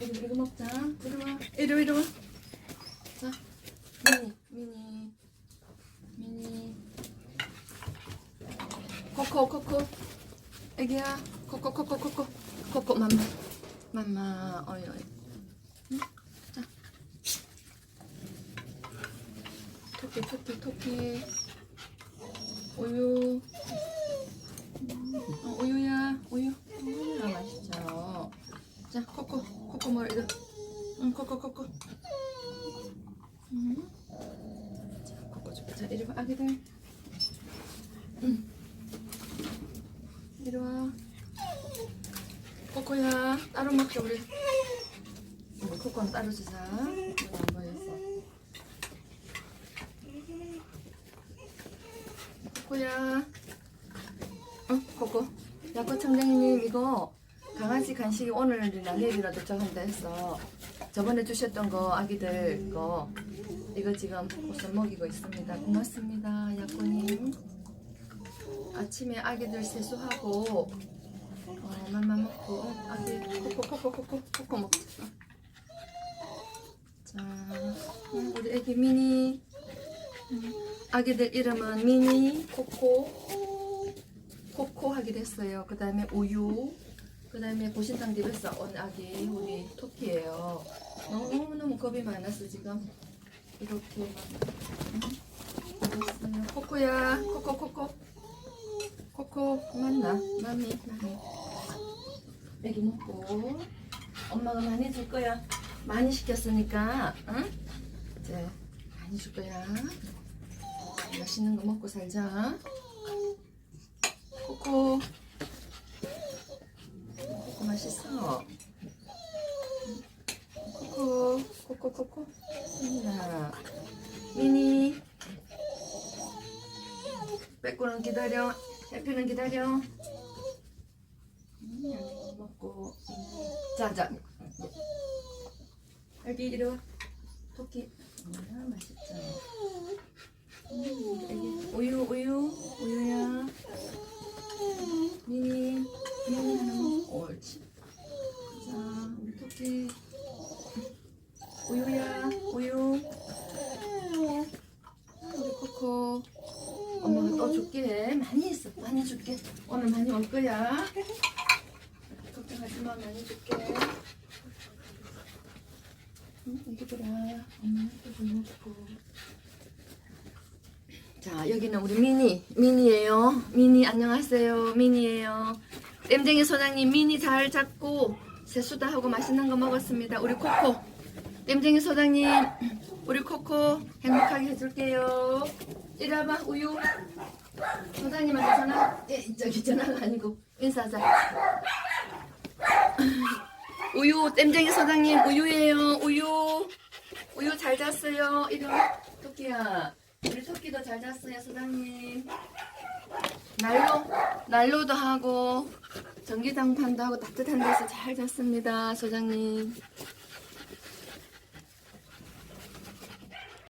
이거, 이거 먹자. 이리 와. 이리 와, 이리 와. 자, 미니, 미니, 미니. 코코, 코코. 애기야, 코코, 코코, 코코. 코코, 맘마. 맘마, 어이, 어이. 응? 자. 토끼, 토끼, 토끼. 우유. 어, 우유. 아, 맛있죠. 자, 코코, 코코 먹어, 이거. 응, 코코, 코코. 응. 자, 코코 줘. 자, 이리 와, 아기들. 응. 이리 와. 코코야, 따로 먹자, 우리. 코코는 따로 주자. 이거 안 보였어. 코코야. 어, 코코. 야코 청장님 이거 강아지 간식이 오늘이나 내일이라 도착한다 했어. 저번에 주셨던 거 아기들 거 이거 지금 옷을 먹이고 있습니다. 고맙습니다, 야코님. 아침에 아기들 세수하고 어, 맘만 먹고 어, 아기 코코 코코 코코 코코 먹자. 자, 음, 우리 애기 미니. 음, 아기들 이름은 미니, 코코, 코코 하기로 했어요. 그 다음에 우유, 그 다음에 보신탕 집에서 온 아기 우리 토끼예요. 너무너무 겁이 많았어 지금. 이렇게 막. 음, 있어요. 코코야, 코코 코코. 코코 맞나? 마미 마미. 애기 먹고 엄마가 많이 줄 거야. 많이 시켰으니까, 응? 이제 많이 줄 거야. 맛있는 거 먹고 살자. 코코. 코코 맛있어. 코코, 코코, 코코. 미나. 미니. 빼고는 기다려. 해피는 기다려. 음, 먹고. 자, 자. 여기 이리 와. 토끼. 아, 맛있죠. 음, 애기. 우유, 우유, 우유야. 미니, 미니 하나 먹고. 옳지. 자, 우리 토끼. 우유야, 우유. 우리 코코. 엄마가 또 줄게. 많이 줄게. 오늘 많이 올 거야. 걱정하지 마. 많이 줄게. 응, 애기들아. 엄마한테 좀 먹고. 자, 여기는 우리 미니. 미니예요. 미니 안녕하세요. 미니예요. 땜쟁이 소장님 미니 잘 잡고 세수도 하고 맛있는 거 먹었습니다. 우리 코코. 땜쟁이 소장님, 우리 코코 행복하게 해줄게요. 이리 와봐, 우유. 소장님한테 전화, 예, 저기 전화가 아니고 인사하자. 우유, 땜쟁이 소장님, 우유예요, 우유. 우유 잘 잤어요. 이리 와, 토끼야. 우리 토끼도 잘 잤어요, 소장님. 난로, 난로도 하고, 전기장판도 하고 따뜻한 데서 잘 잤습니다, 소장님.